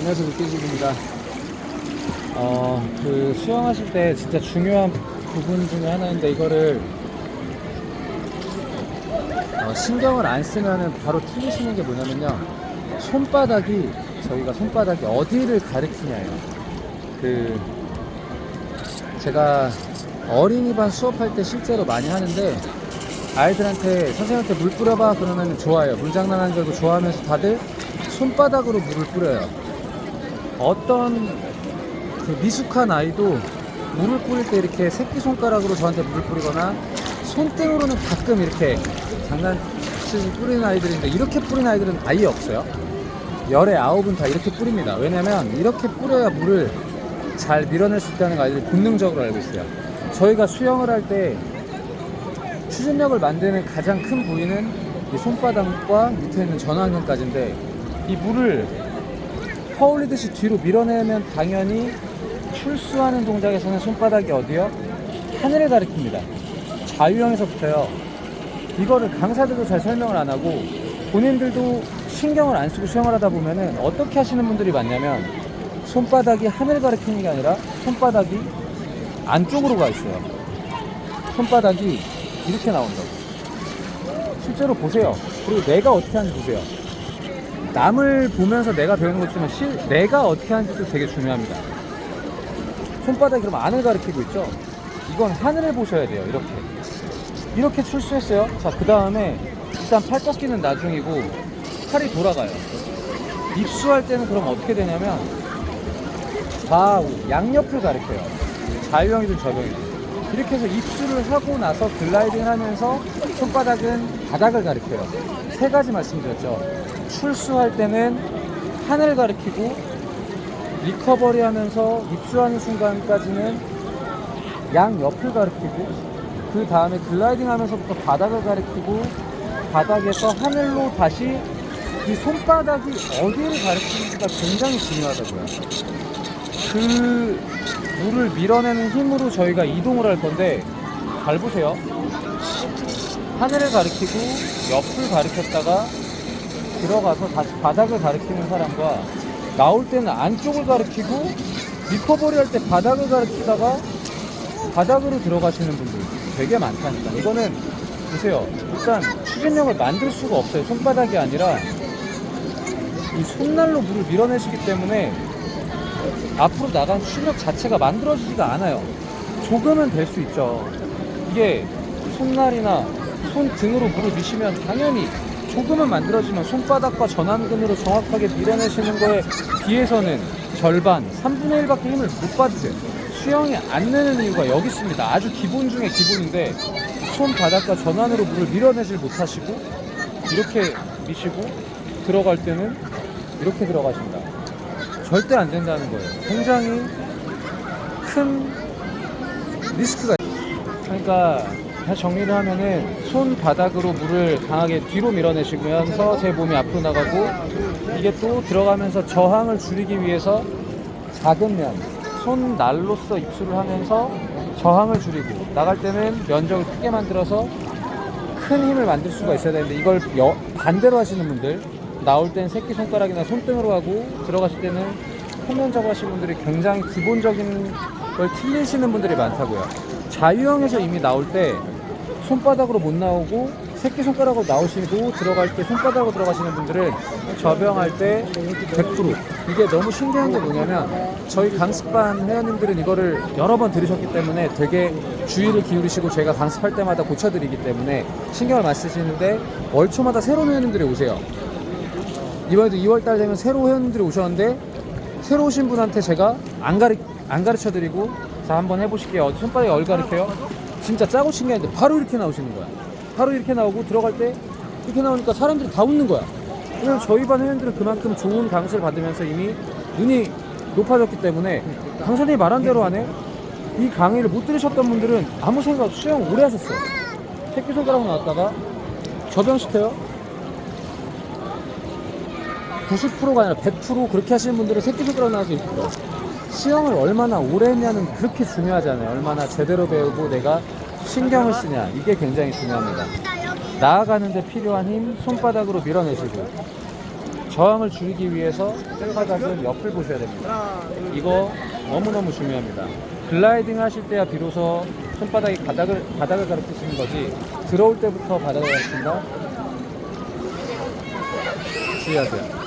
안녕하세요 물개집입니다. 어, 그 수영하실 때 진짜 중요한 부분 중에 하나인데 이거를 어, 신경을 안 쓰면은 바로 틀리시는 게 뭐냐면요. 손바닥이 저희가 손바닥이 어디를 가리키냐예요. 그 제가 어린이반 수업할 때 실제로 많이 하는데 아이들한테 선생님한테 물 뿌려봐. 그러면 좋아요. 물 장난하는 줄 알고 좋아하면서 다들 손바닥으로 물을 뿌려요 어떤 그 미숙한 아이도 물을 뿌릴 때 이렇게 새끼손가락으로 저한테 물을 뿌리거나 손등으로는 가끔 이렇게 장난치듯이 뿌리는 아이들인데 이렇게 뿌리는 아이들은 아예 없어요. 열에 아홉은 다 이렇게 뿌립니다. 왜냐면 이렇게 뿌려야 물을 잘 밀어낼 수 있다는 거 아이들이 본능적으로 알고 있어요. 저희가 수영을 할 때 추진력을 만드는 가장 큰 부위는 이 손바닥과 밑에 있는 전완근까지인데 이 물을 퍼올리듯이 뒤로 밀어내면 당연히 출수하는 동작에서는 손바닥이 어디요? 하늘을 가리킵니다. 자유형에서부터요. 이거를 강사들도 잘 설명을 안 하고 본인들도 신경을 안 쓰고 수영을 하다 보면은 어떻게 하시는 분들이 많냐면 손바닥이 하늘 가리키는 게 아니라 손바닥이 안쪽으로 가 있어요. 손바닥이 이렇게 나온다고. 실제로 보세요. 그리고 내가 어떻게 하는지 보세요. 남을 보면서 내가 배우는 거지만 실, 내가 어떻게 하는지도 되게 중요합니다. 손바닥이 그럼 안을 가리키고 있죠? 이건 하늘을 보셔야 돼요. 이렇게. 이렇게 출수했어요. 자, 그 다음에 일단 팔 꺾이는 나중이고 팔이 돌아가요. 입수할 때는 그럼 어떻게 되냐면 좌우, 양옆을 가리켜요. 자유형이든 저병이든. 이렇게 해서 입수를 하고 나서 글라이딩 하면서 손바닥은 바닥을 가리켜요. 세 가지 말씀드렸죠. 출수할 때는 하늘 가리키고 리커버리 하면서 입수하는 순간까지는 양 옆을 가리키고 그 다음에 글라이딩 하면서부터 바닥을 가리키고 바닥에서 하늘로 다시 이 손바닥이 어디를 가리키는지가 굉장히 중요하다고요. 그 물을 밀어내는 힘으로 저희가 이동을 할 건데 잘 보세요. 하늘을 가리키고 옆을 가리켰다가 들어가서 다시 바닥을 가리키는 사람과 나올 때는 안쪽을 가리키고 리커버리 할 때 바닥을 가리키다가 바닥으로 들어가시는 분들 되게 많다니까. 이거는 보세요. 일단 추진력을 만들 수가 없어요. 손바닥이 아니라 이 손날로 물을 밀어내시기 때문에 앞으로 나간 추진력 자체가 만들어지지가 않아요. 조금은 될 수 있죠. 이게 손날이나 손등으로 물을 미시면 당연히 조금은 만들어지면 손바닥과 전완근으로 정확하게 밀어내시는 거에 비해서는 절반, 3분의 1밖에 힘을 못 받으세요. 수영이 안 느는 이유가 여기 있습니다. 아주 기본 중에 기본인데 손바닥과 전완으로 물을 밀어내질 못하시고 이렇게 미시고 들어갈 때는 이렇게 들어가신다. 절대 안 된다는 거예요. 굉장히 큰 리스크가 있어요. 그러니까 다시 정리를 하면은 손바닥으로 물을 강하게 뒤로 밀어내시면서 제 몸이 앞으로 나가고 이게 또 들어가면서 저항을 줄이기 위해서 작은 면 손 날로서 입수를 하면서 저항을 줄이고 나갈 때는 면적을 크게 만들어서 큰 힘을 만들 수가 있어야 되는데 이걸 여- 반대로 하시는 분들 나올 땐 새끼손가락이나 손등으로 하고 들어가실 때는 표면적으로 하시는 분들이 굉장히 기본적인 걸 틀리시는 분들이 많다고요. 자유형에서 이미 나올 때 손바닥으로 못 나오고 새끼손가락으로 나오시고 들어갈 때 손바닥으로 들어가시는 분들은 저병할 때 100% 이게 너무 신기한 게 뭐냐면 저희 강습반 회원님들은 이거를 여러 번 들으셨기 때문에 되게 주의를 기울이시고 제가 강습할 때마다 고쳐드리기 때문에 신경을 많이 쓰시는데 월초마다 새로운 회원님들이 오세요. 이번에도 2월달 되면 새로 회원님들이 오셨는데 새로 오신 분한테 제가 안 가르 안 가르쳐 드리고 자 한번 해보실게요. 손바닥에 얼 가르쳐요 진짜 짜고 친 게 아닌데 바로 이렇게 나오시는 거야. 바로 이렇게 나오고 들어갈 때 이렇게 나오니까 사람들이 다 웃는 거야. 왜냐면 저희 반 회원들은 그만큼 좋은 강습을 받으면서 이미 눈이 높아졌기 때문에 강사님이 말한 대로 하네 이 강의를 못 들으셨던 분들은 아무 생각 없이 수영 오래 하셨어요 새끼손가락 나왔다가 저병시켜요. 90%가 아니라 100% 그렇게 하시는 분들은 새끼손가락 나와서 이렇게. 들어. 수영을 얼마나 오래 했냐는 그렇게 중요하잖아요. 얼마나 제대로 배우고 내가 신경을 쓰냐. 이게 굉장히 중요합니다. 나아가는데 필요한 힘 손바닥으로 밀어내시고 저항을 줄이기 위해서 백바닥은 옆을 보셔야 됩니다. 이거 너무너무 중요합니다. 글라이딩 하실 때야 비로소 손바닥이 바닥을, 바닥을 가리키시는 거지 들어올 때부터 바닥을 가리킨다? 주의하세요.